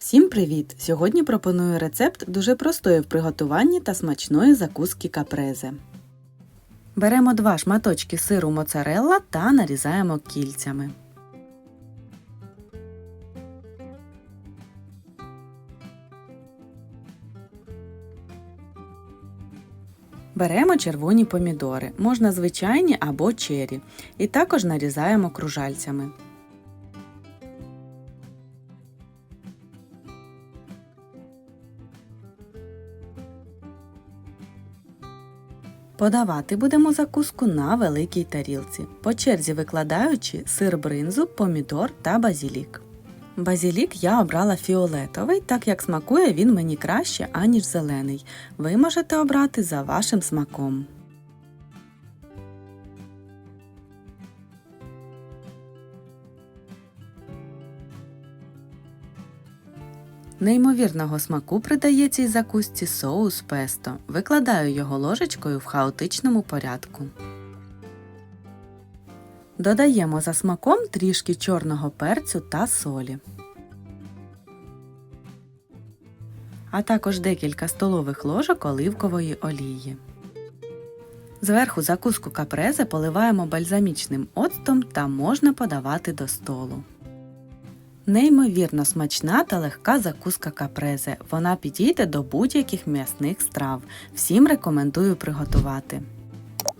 Всім привіт! Сьогодні пропоную рецепт дуже простої в приготуванні та смачної закуски капрезе. Беремо два шматочки сиру моцарелла та нарізаємо кільцями. Беремо червоні помідори, можна звичайні або чері, і також нарізаємо кружальцями. Подавати будемо закуску на великій тарілці, по черзі викладаючи сир бринзу, помідор та базілік. Базілік я обрала фіолетовий, так як смакує він мені краще, аніж зелений. Ви можете обрати за вашим смаком. Неймовірного смаку придає цій закусці соус песто. Викладаю його ложечкою в хаотичному порядку. Додаємо за смаком трішки чорного перцю та солі. А також декілька столових ложок оливкової олії. Зверху закуску капрезе поливаємо бальзамічним оцтом та можна подавати до столу. Неймовірно смачна та легка закуска капрезе. Вона підійде до будь-яких м'ясних страв. Всім рекомендую приготувати.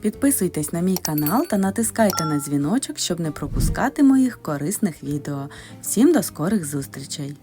Підписуйтесь на мій канал та натискайте на дзвіночок, щоб не пропускати моїх корисних відео. Всім до скорих зустрічей!